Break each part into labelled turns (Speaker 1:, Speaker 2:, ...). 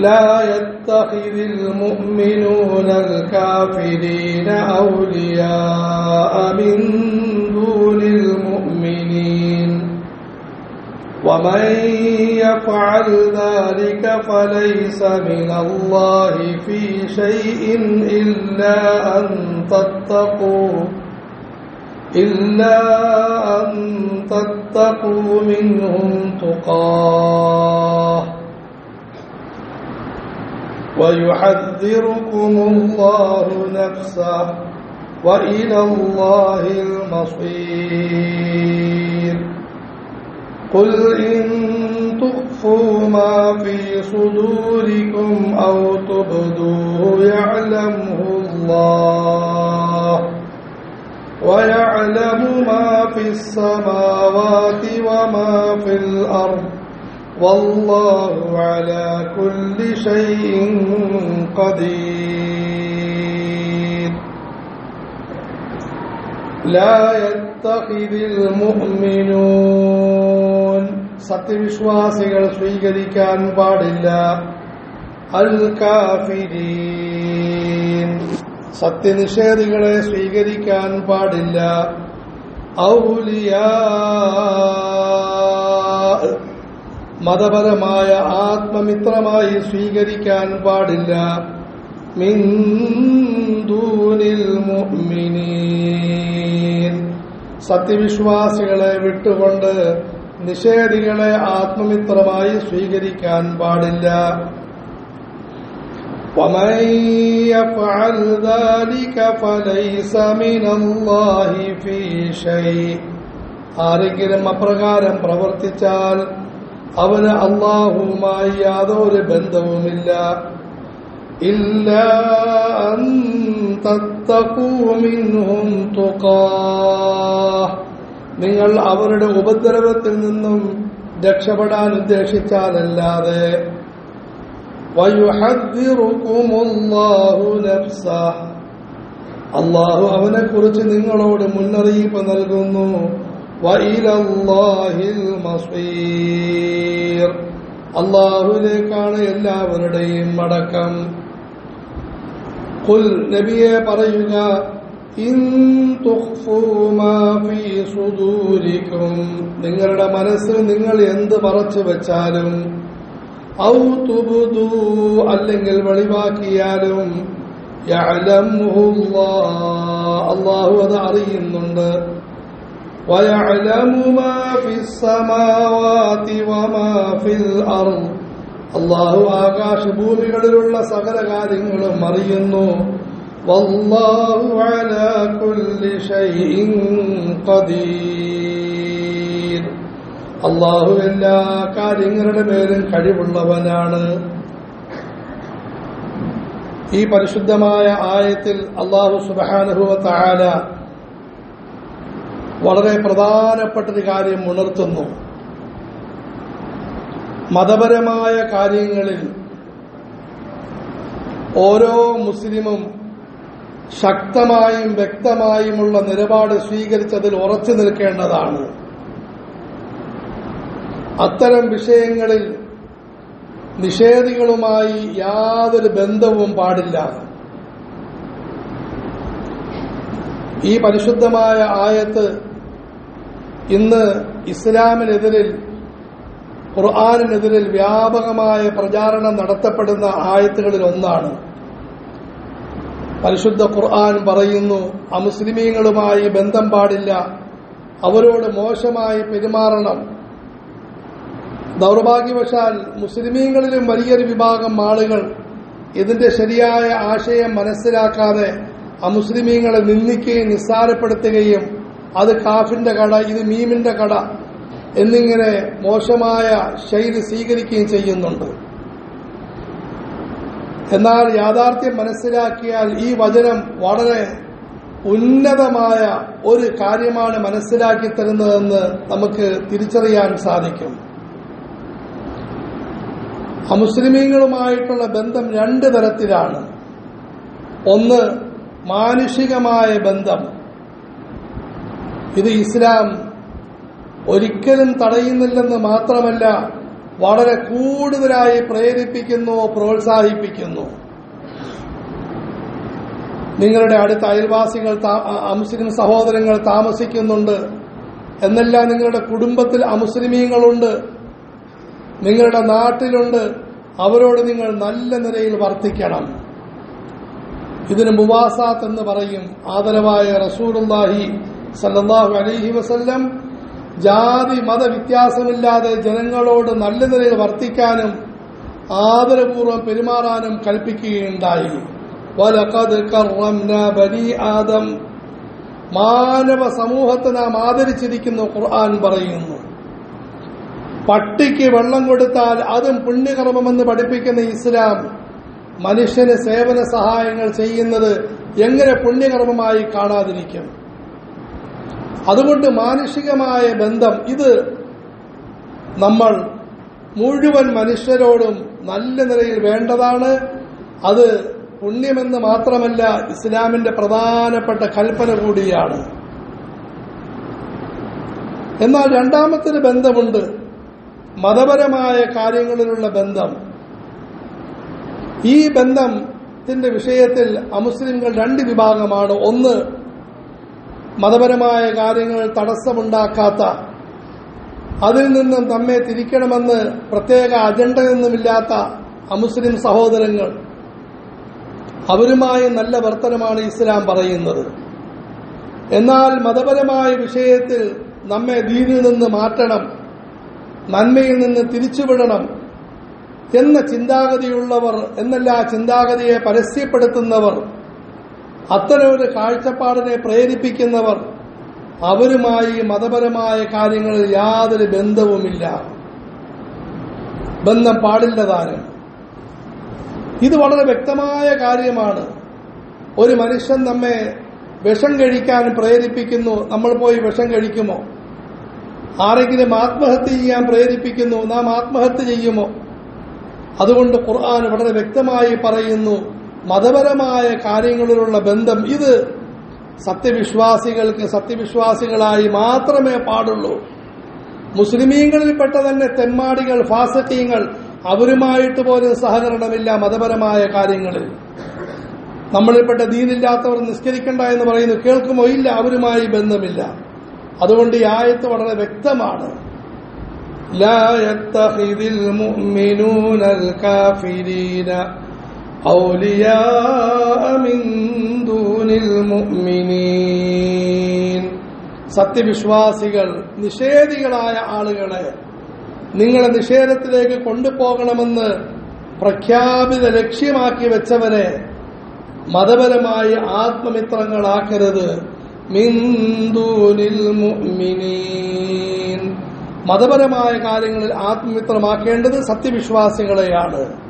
Speaker 1: لا يتخذ المؤمنون الكافرين أولياء من دون المؤمنين. ومن يفعل ذلك فليس من الله في شيء إلا أن تتقوا إلا أن تتقوا منهم تقاه. ويحذركم الله نفسه وإلى الله المصير. قل إن تخفوا ما في صدوركم أو تبدوه يعلمه الله ويعلم ما في السماوات وما في الأرض والله على كل شيء قدير لا يتخذ المؤمنون സത്യവിശ്വാസികൾ സ്വീകരിക്കാൻ പാടില്ല അൽ കാഫിരീൻ സത്യനിഷേധികളെ സ്വീകരിക്കാൻ പാടില്ല ഔലിയാ മതപരമായ ആത്മമിത്രമായി സ്വീകരിക്കാൻ പാടില്ല മിന്ദൂനിൽ മുഅ്മിനീൻ സത്യവിശ്വാസികളെ വിട്ടുകൊണ്ട് നിഷേധികളെ ആത്മമിത്രമായി സ്വീകരിക്കാൻ പാടില്ല ومن يفعل ذلك فليس من الله في شيء ആരെങ്കിലും അപ്രകാരം പ്രവർത്തിച്ചാൽ അവന് അള്ളാഹുവുമായി യാതൊരു ബന്ധവുമില്ല. ഇല്ല മിൻഹും തുഖാഹ്. നിങ്ങൾ അവരുടെ ഉപദ്രവത്തിൽ നിന്നും രക്ഷപ്പെടാൻ ഉദ്ദേശിച്ചാലല്ലാതെ. അള്ളാഹു അവനെ അവനെക്കുറിച്ച് നിങ്ങളോട് മുന്നറിയിപ്പ് നൽകുന്നു. വഇലല്ലാഹിൽ മസീർ. അള്ളാഹുവിലേക്കാണ് എല്ലാവരുടെയും മടക്കം കുൽ നബിയെ പറയുക നിങ്ങളുടെ മനസ്സിൽ നിങ്ങൾ എന്ത് മറച്ചു വെച്ചാലും ഔ തുബ്ദൂ അല്ലെങ്കിൽ വെളിവാക്കിയാലും അള്ളാഹു അത് അറിയുന്നുണ്ട്. ويعلم ما في السماوات وما في الأرض അള്ളാഹു ആകാശഭൂമികളിലുള്ള സകല കാര്യങ്ങളും അറിയുന്നു വല്ലാഹു അലാ കുല്ലി ഷൈഇൻ ഖദീർ അള്ളാഹു എല്ലാ കാര്യങ്ങളുടെ മേലും കഴിവുള്ളവനാണ് ഈ പരിശുദ്ധമായ ആയത്തിൽ അള്ളാഹു സുബാനുഭവ താല വളരെ പ്രധാനപ്പെട്ട ഒരു കാര്യം ഉണർത്തുന്നു. മതപരമായ കാര്യങ്ങളിൽ ഓരോ മുസ്ലിമും ശക്തമായും വ്യക്തമായുമുള്ള നിലപാട് സ്വീകരിച്ചതിൽ ഉറച്ചു നിൽക്കേണ്ടതാണ്. അത്തരം വിഷയങ്ങളിൽ നിഷേധികളുമായി യാതൊരു ബന്ധവും പാടില്ല. ഈ പരിശുദ്ധമായ ആയത്ത് ഇന്ന് ഇസ്ലാമിനെതിരിൽ ഖുർആാനിനെതിരിൽ വ്യാപകമായ പ്രചാരണം നടത്തപ്പെടുന്ന ആയത്തുകളിൽ ഒന്നാണ്. പരിശുദ്ധ ഖുർആൻ പറയുന്നു അമുസ്ലിമീങ്ങളുമായി ബന്ധം പാടില്ല. അവരോട് മോശമായി പെരുമാറണം. ദൗർഭാഗ്യവശാൽ മുസ്ലിമീങ്ങളിലും വലിയൊരു വിഭാഗം ആളുകൾ ഇതിന്റെ ശരിയായ ആശയം മനസ്സിലാക്കാതെ അമുസ്ലിമീങ്ങളെ നിന്ദിക്കുകയും നിസ്സാരപ്പെടുത്തുകയും അത് കാഫിന്റെ കട ഇത് മീമിന്റെ കട എന്നിങ്ങനെ മോശമായ ശൈലി സ്വീകരിക്കുകയും ചെയ്യുന്നുണ്ട്. എന്നാൽ യാഥാർത്ഥ്യം മനസ്സിലാക്കിയാൽ ഈ വചനം വളരെ ഉന്നതമായ ഒരു കാര്യമാണ് മനസ്സിലാക്കി തരുന്നതെന്ന് നമുക്ക് തിരിച്ചറിയാൻ സാധിക്കും. അമുസ്ലിമീങ്ങളുമായിട്ടുള്ള ബന്ധം രണ്ട് തരത്തിലാണ്. ഒന്ന് മാനുഷികമായ ബന്ധം. ഇത് ഇസ്ലാം ഒരിക്കലും തടയുന്നില്ലെന്ന് മാത്രമല്ല വളരെ കൂടുതലായി പ്രേരിപ്പിക്കുന്നു പ്രോത്സാഹിപ്പിക്കുന്നു. നിങ്ങളുടെ അടുത്ത അയൽവാസികൾ അമുസ്ലിം സഹോദരങ്ങൾ താമസിക്കുന്നുണ്ട് എന്നല്ല നിങ്ങളുടെ കുടുംബത്തിൽ അമുസ്ലിമീങ്ങളുണ്ട്. നിങ്ങളുടെ നാട്ടിലുണ്ട്. അവരോട് നിങ്ങൾ നല്ല നിലയിൽ വർത്തിക്കണം. ഇതിന് മുവാസാത്ത് എന്ന് പറയും. ആദരവായ റസൂലുള്ളാഹി സല്ലല്ലാഹു അലൈഹി വസല്ലം ജാതി മത വ്യത്യാസമില്ലാതെ ജനങ്ങളോട് നല്ല നിലയിൽ വർത്തിക്കാനും ആദരപൂർവം പെരുമാറാനും കൽപ്പിക്കുകയുണ്ടായി. ആദം. മാനവ സമൂഹത്തെ നാം ആദരിച്ചിരിക്കുന്നു ഖുർആൻ പറയുന്നു. പട്ടിക്ക് വെള്ളം കൊടുത്താൽ അതും പുണ്യകർമ്മമെന്ന് പഠിപ്പിക്കുന്ന ഇസ്ലാം മനുഷ്യന് സേവന സഹായങ്ങൾ ചെയ്യുന്നത് എങ്ങനെ പുണ്യകർമ്മമായി കാണാതിരിക്കും? അതുകൊണ്ട് മാനുഷികമായ ബന്ധം ഇത് നമ്മൾ മുഴുവൻ മനുഷ്യരോടും നല്ല നിലയിൽ വേണ്ടതാണ്. അത് പുണ്യമെന്ന് മാത്രമല്ല ഇസ്ലാമിന്റെ പ്രധാനപ്പെട്ട കൽപ്പന കൂടിയാണ്. എന്നാൽ രണ്ടാമത്തെ ബന്ധമുണ്ട്. മതപരമായ കാര്യങ്ങളിലുള്ള ബന്ധം. ഈ ബന്ധത്തിന്റെ വിഷയത്തിൽ അമുസ്ലിംകൾ രണ്ട് വിഭാഗമാണ്. ഒന്ന് മതപരമായ കാര്യങ്ങൾ തടസ്സമുണ്ടാക്കാത്ത അതിൽ നിന്നും നമ്മെ തിരിക്കണമെന്ന് പ്രത്യേക അജണ്ടയൊന്നുമില്ലാത്ത അമുസ്ലിം സഹോദരങ്ങൾ അവരുമായി നല്ല വർത്തനമാണ് ഇസ്ലാം പറയുന്നത്. എന്നാൽ മതപരമായ വിഷയത്തിൽ നമ്മെ ദീനിൽ നിന്ന് മാറ്റണം നന്മയിൽ നിന്ന് തിരിച്ചുവിടണം എന്ന ചിന്താഗതിയുള്ളവർ എന്നല്ല ചിന്താഗതിയെ പരസ്യപ്പെടുത്തുന്നവർ അത്തരമൊരു കാഴ്ചപ്പാടിനെ പ്രേരിപ്പിക്കുന്നവർ അവരുമായി മതപരമായ കാര്യങ്ങളിൽ യാതൊരു ബന്ധവുമില്ല. ബന്ധം പാടില്ല താനും. ഇത് വളരെ വ്യക്തമായ കാര്യമാണ്. ഒരു മനുഷ്യൻ നമ്മെ വിഷം കഴിക്കാൻ പ്രേരിപ്പിക്കുന്നു. നമ്മൾ പോയി വിഷം കഴിക്കുമോ? ആരെങ്കിലും ആത്മഹത്യ ചെയ്യാൻ പ്രേരിപ്പിക്കുന്നു. നാം ആത്മഹത്യ ചെയ്യുമോ? അതുകൊണ്ട് ഖുർആൻ വളരെ വ്യക്തമായി പറയുന്നു. മതപരമായ കാര്യങ്ങളിലുള്ള ബന്ധം ഇത് സത്യവിശ്വാസികൾക്ക് സത്യവിശ്വാസികളായി മാത്രമേ പാടുള്ളൂ മുസ്ലിമീങ്ങളിൽപ്പെട്ട തന്നെ തെമ്മാടികൾ ഫാസക്കീങ്ങൾ അവരുമായിട്ട് പോലും സഹകരണമില്ല മതപരമായ കാര്യങ്ങളിൽ നമ്മളിൽപ്പെട്ട ദീനില്ലാത്തവർ നിസ്കരിക്കണ്ട എന്ന് പറയുന്നു കേൾക്കുമോ ഇല്ല അവരുമായി ബന്ധമില്ല അതുകൊണ്ട് ഈ ആയത്ത് വളരെ വ്യക്തമാണ് لا يتخذ المؤمنون الكافرين ഔലിയാ മിൻ ദൂനിൽ മുഅ്മിനീൻ. സത്യവിശ്വാസികൾ നിഷേധികളായ ആളുകളെ നിങ്ങളെ നിഷേധത്തിലേക്ക് കൊണ്ടുപോകണമെന്ന് പ്രഖ്യാപിത ലക്ഷ്യമാക്കി വെച്ചവരെ മതപരമായി ആത്മമിത്രങ്ങളാക്കരുത്. മിന്ദൂനിൽ മതപരമായ കാര്യങ്ങളിൽ ആത്മമിത്രമാക്കേണ്ടത് സത്യവിശ്വാസികളെയാണ്.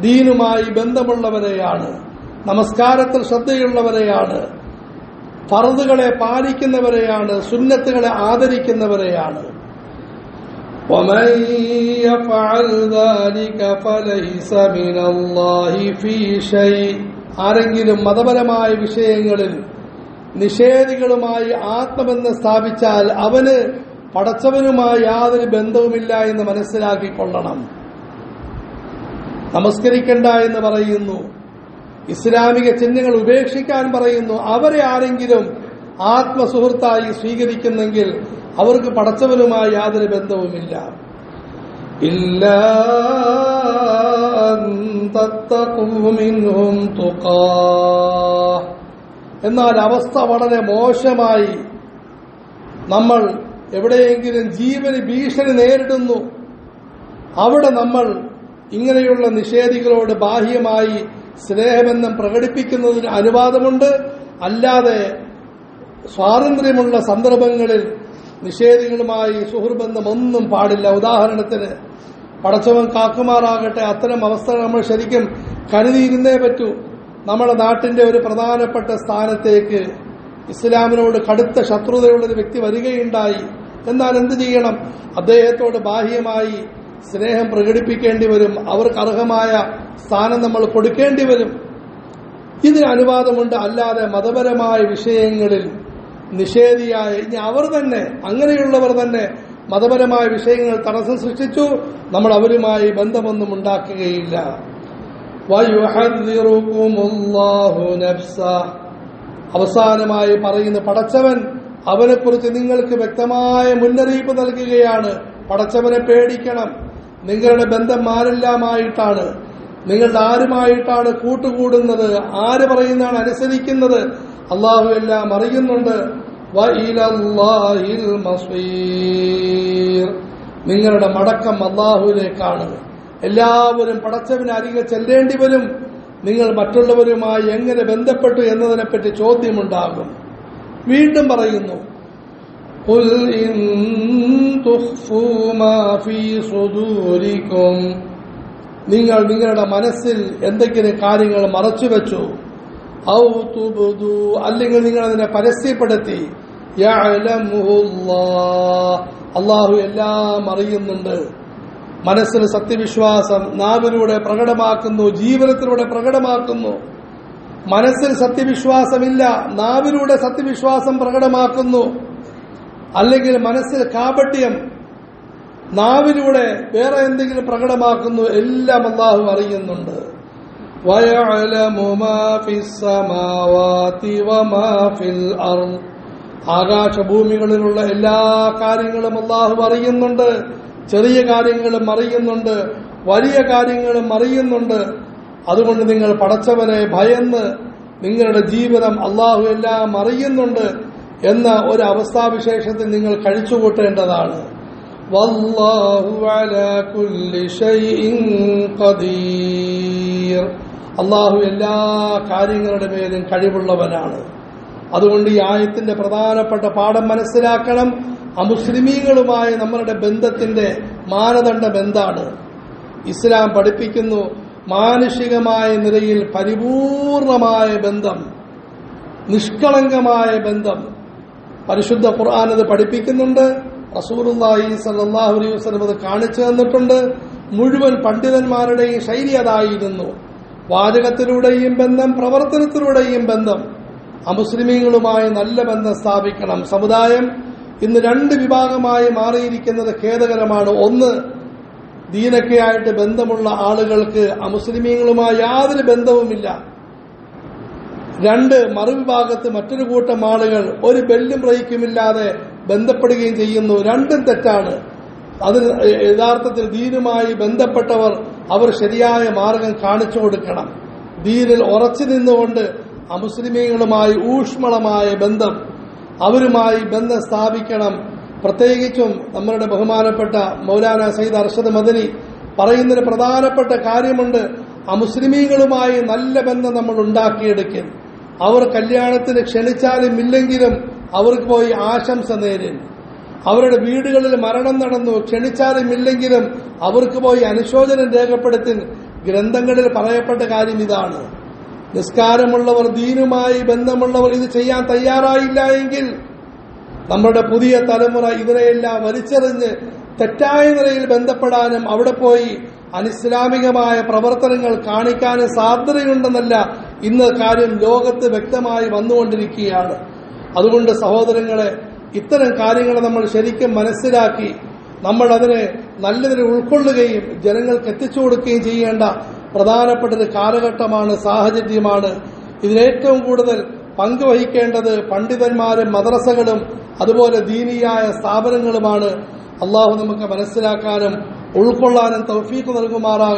Speaker 1: ദീനുമായി ബന്ധമുള്ളവരെയാണ് നമസ്കാരത്തിൽ ശ്രദ്ധയുള്ളവരെയാണ് ഫറുതുകളെ പാലിക്കുന്നവരെയാണ് സുന്നത്തുകളെ ആദരിക്കുന്നവരെയാണ് ومن يفعل ذلك فليس من الله في شيء ആരെങ്കിലും മതപരമായ വിഷയങ്ങളിൽ നിഷേധികളുമായി ആത്മബന്ധം സ്ഥാപിച്ചാൽ അവന് പടച്ചവനുമായി യാതൊരു ബന്ധവുമില്ല എന്ന് മനസ്സിലാക്കിക്കൊള്ളണം നമസ്കരിക്കണ്ട എന്ന് പറയുന്നു. ഇസ്ലാമിക ചിഹ്നങ്ങൾ ഉപേക്ഷിക്കാൻ പറയുന്നു. അവരെ ആരെങ്കിലും ആത്മസുഹൃത്തായി സ്വീകരിക്കുന്നെങ്കിൽ അവർക്ക് പടച്ചവനുമായി യാതൊരു ബന്ധവുമില്ല. ഇല്ല എന്നാൽ അവസ്ഥ വളരെ മോശമായി. നമ്മൾ എവിടെയെങ്കിലും ജീവന് ഭീഷണി നേരിടുന്നു. അവിടെ നമ്മൾ ഇങ്ങനെയുള്ള നിഷേധികളോട് ബാഹ്യമായി സ്നേഹബന്ധം പ്രകടിപ്പിക്കുന്നതിന് അനുവാദമുണ്ട്. അല്ലാതെ സ്വാതന്ത്ര്യമുള്ള സന്ദർഭങ്ങളിൽ നിഷേധികളുമായി സുഹൃബന്ധം ഒന്നും പാടില്ല. ഉദാഹരണത്തിന് പടച്ചവൻ കാക്കുമാറാകട്ടെ അത്തരം അവസ്ഥകൾ നമ്മൾ ശരിക്കും കരുതിയിരുന്നേ പറ്റൂ. നമ്മുടെ നാട്ടിന്റെ ഒരു പ്രധാനപ്പെട്ട സ്ഥാനത്തേക്ക് ഇസ്ലാമിനോട് കടുത്ത ശത്രുതയുള്ള ഒരു വ്യക്തി വരികയുണ്ടായി. എന്നാൽ എന്ത് ചെയ്യണം? അദ്ദേഹത്തോട് ബാഹ്യമായി സ്നേഹം പ്രകടിപ്പിക്കേണ്ടി വരും. അവർക്ക് അർഹമായ സ്ഥാനം നമ്മൾ കൊടുക്കേണ്ടി വരും. ഇതിന് അനുവാദമുണ്ട്. അല്ലാതെ മതപരമായ വിഷയങ്ങളിൽ നിഷേധിയായ ഇനി അവർ തന്നെ അങ്ങനെയുള്ളവർ തന്നെ മതപരമായ വിഷയങ്ങൾ തടസ്സം സൃഷ്ടിച്ചു. നമ്മൾ അവരുമായി ബന്ധമൊന്നും ഉണ്ടാക്കുകയില്ല. അവസാനമായി പറയുന്ന പടച്ചവൻ അവനെക്കുറിച്ച് നിങ്ങൾക്ക് വ്യക്തമായ മുന്നറിയിപ്പ് നൽകുകയാണ്. പടച്ചവനെ പേടിക്കണം. നിങ്ങളുടെ ബന്ധം ആരെല്ലാമായിട്ടാണ്. നിങ്ങളുടെ ആരുമായിട്ടാണ് കൂട്ടുകൂടുന്നത്? ആര് പറയുന്നതാണ് അനുസരിക്കുന്നത്? അള്ളാഹു എല്ലാം അറിയുന്നുണ്ട്. നിങ്ങളുടെ മടക്കം അള്ളാഹുവിലേക്കാണ്. എല്ലാവരും പടച്ചവന് അരികെ ചെല്ലേണ്ടി വരും. നിങ്ങൾ മറ്റുള്ളവരുമായി എങ്ങനെ ബന്ധപ്പെട്ടു എന്നതിനെപ്പറ്റി ചോദ്യമുണ്ടാകും. വീണ്ടും പറയുന്നു. തുഖ്ഫൂ മാ ഫീ സുദൂരികും നിങ്ങൾ നിങ്ങളുടെ മനസ്സിൽ എന്തെങ്കിലും കാര്യങ്ങൾ മറച്ചു വെച്ചു? ഔ തുബുദു അല്ലെങ്കിൽ നിങ്ങൾ അതിനെ പരസ്യപ്പെടുത്തി. അള്ളാഹു എല്ലാം അറിയുന്നുണ്ട്. മനസ്സിന് സത്യവിശ്വാസം നാവിലൂടെ പ്രകടമാക്കുന്നു ജീവനത്തിലൂടെ പ്രകടമാക്കുന്നു. മനസ്സിൽ സത്യവിശ്വാസമില്ല നാവിലൂടെ സത്യവിശ്വാസം പ്രകടമാക്കുന്നു. അല്ലെങ്കിൽ മനസ്സിൽ കാപട്യം നാവിലൂടെ വേറെ എന്തെങ്കിലും പ്രകടമാക്കുന്നു എല്ലാം അള്ളാഹു അറിയുന്നുണ്ട്. ആകാശഭൂമികളിലുള്ള എല്ലാ കാര്യങ്ങളും അള്ളാഹു അറിയുന്നുണ്ട് ചെറിയ കാര്യങ്ങളും അറിയുന്നുണ്ട് വലിയ കാര്യങ്ങളും അറിയുന്നുണ്ട്. അതുകൊണ്ട് നിങ്ങൾ പടച്ചവനെ ഭയന്ന് നിങ്ങളുടെ ജീവിതം അള്ളാഹു എല്ലാം അറിയുന്നുണ്ട്. എന്ന ഒരു അവസ്ഥാവിശേഷത്തിൽ നിങ്ങൾ കഴിച്ചുകൂട്ടേണ്ടതാണ്. അള്ളാഹു എല്ലാ കാര്യങ്ങളുടെ മേലും കഴിവുള്ളവനാണ്. അതുകൊണ്ട് ഈ ആയത്തിന്റെ പ്രധാനപ്പെട്ട പാഠം മനസ്സിലാക്കണം. അമുസ്ലിമീങ്ങളുമായി നമ്മളുടെ ബന്ധത്തിന്റെ മാനദണ്ഡം എന്താണ്? ഇസ്ലാം പഠിപ്പിക്കുന്നു മാനുഷികമായ നിലയിൽ പരിപൂർണമായ ബന്ധം നിഷ്കളങ്കമായ ബന്ധം പരിശുദ്ധ ഖുർആൻ അത് പഠിപ്പിക്കുന്നുണ്ട്. റസൂറുല്ലാഹി സല്ലാഹു അലൈഹി വസ്ലം അത് കാണിച്ചു തന്നിട്ടുണ്ട്. മുഴുവൻ പണ്ഡിതന്മാരുടെയും ശൈലി അതായിരുന്നു. വാചകത്തിലൂടെയും ബന്ധം പ്രവർത്തനത്തിലൂടെയും ബന്ധം. അമുസ്ലിമീങ്ങളുമായി നല്ല ബന്ധം സ്ഥാപിക്കണം. സമുദായം ഇന്ന് രണ്ട് വിഭാഗമായി മാറിയിരിക്കുന്നത് ഖേദകരമാണ്. ഒന്ന് ദീനക്കെയായിട്ട് ബന്ധമുള്ള ആളുകൾക്ക് അമുസ്ലിമീങ്ങളുമായി യാതൊരു ബന്ധവുമില്ല. രണ്ട് മറുവിഭാഗത്ത് മറ്റൊരു കൂട്ടം ആളുകൾ ഒരു ബെല്ലും ബ്രേക്കുമില്ലാതെ ബന്ധപ്പെടുകയും ചെയ്യുന്നു. രണ്ടും തെറ്റാണ്. അത് യഥാർത്ഥത്തിൽ ദീനുമായി ബന്ധപ്പെട്ടവർ അവർ ശരിയായ മാർഗം കാണിച്ചു കൊടുക്കണം. ദീനിൽ ഉറച്ചു നിന്നുകൊണ്ട് അമുസ്ലിമീങ്ങളുമായി ഊഷ്മളമായ ബന്ധം അവരുമായി ബന്ധം സ്ഥാപിക്കണം. പ്രത്യേകിച്ചും നമ്മളുടെ ബഹുമാനപ്പെട്ട മൗലാന സയ്യിദ് അർഷദ് മദനി പറയുന്നൊരു പ്രധാനപ്പെട്ട കാര്യമുണ്ട്. അമുസ്ലിമീങ്ങളുമായി നല്ല ബന്ധം നമ്മൾ ഉണ്ടാക്കിയെടുക്കും അവർ കല്യാണത്തിന് ക്ഷണിച്ചാലും ഇല്ലെങ്കിലും അവർക്ക് പോയി ആശംസ നേരിടും അവരുടെ വീടുകളിൽ മരണം നടന്നു ക്ഷണിച്ചാലും ഇല്ലെങ്കിലും അവർക്ക് പോയി അനുശോചനം രേഖപ്പെടുത്തി ഗ്രന്ഥങ്ങളിൽ പറയപ്പെട്ട കാര്യം ഇതാണ്. നിസ്കാരമുള്ളവർ ദീനുമായി ബന്ധമുള്ളവർ ഇത് ചെയ്യാൻ തയ്യാറായില്ല എങ്കിൽ നമ്മുടെ പുതിയ തലമുറ ഇതിനെയെല്ലാം വലിച്ചെറിഞ്ഞ് തെറ്റായ നിലയിൽ ബന്ധപ്പെടാനും അവിടെ പോയി അനിസ്ലാമികമായ പ്രവർത്തനങ്ങൾ കാണിക്കാനും സാധ്യതയുണ്ടെന്നല്ല ഇന്ന് കാര്യം ലോകത്ത് വ്യക്തമായി വന്നുകൊണ്ടിരിക്കുകയാണ്. അതുകൊണ്ട് സഹോദരങ്ങളെ ഇത്തരം കാര്യങ്ങൾ നമ്മൾ ശരിക്കും മനസ്സിലാക്കി നമ്മൾ അതിനെ നല്ലതിനെ ഉൾക്കൊള്ളുകയും ജനങ്ങൾക്ക് എത്തിച്ചു കൊടുക്കുകയും ചെയ്യേണ്ട പ്രധാനപ്പെട്ട ഒരു കാലഘട്ടമാണ് സാഹചര്യമാണ്. ഇതിലേറ്റവും കൂടുതൽ പങ്കുവഹിക്കേണ്ടത് പണ്ഡിതന്മാരും മദ്രസകളും അതുപോലെ ദീനീയായ സ്ഥാപനങ്ങളുമാണ്. അള്ളാഹു നമുക്ക് മനസ്സിലാക്കാനും ഉൾക്കൊള്ളാനും തൗഫീഖ് നൽകുമാറാകും